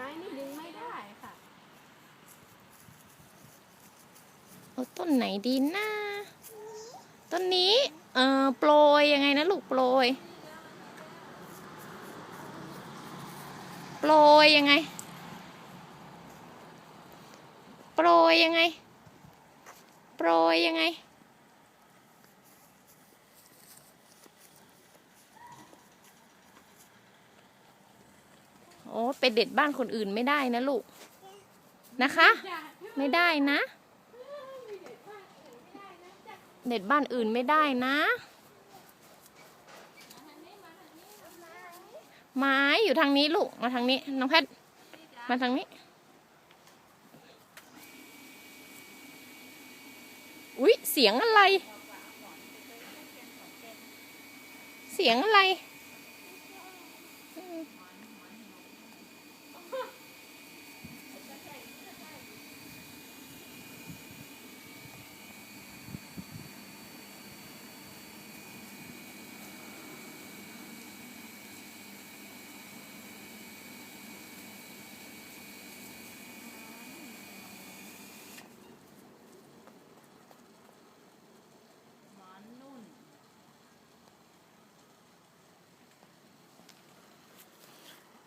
ม้นี่ดึงไม่ได้ค่ะ เอาต้นไหนดีนะต้นนี้ เออโปรยยังไงนะลูกโปรย โปรยยังไง โปรยยังไง โปรยยังไง โอ้ไปเด็ดบ้านคนอื่นไม่ได้นะลูก นะคะ ไม่ได้นะ เด็ดบ้านอื่นไม่ได้นะ ไม้อยู่ทางนี้ลูก มาทางนี้ น้องแพทมาทางนี้ อุ๊ย เสียงอะไร เสียงอะไร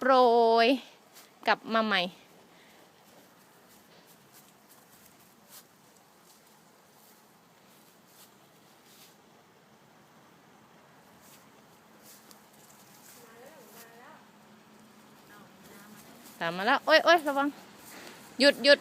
โรยกลับมาใหม่ ตามมาแล้ว โอ้ยโอ้ยระวัง หยุดหยุด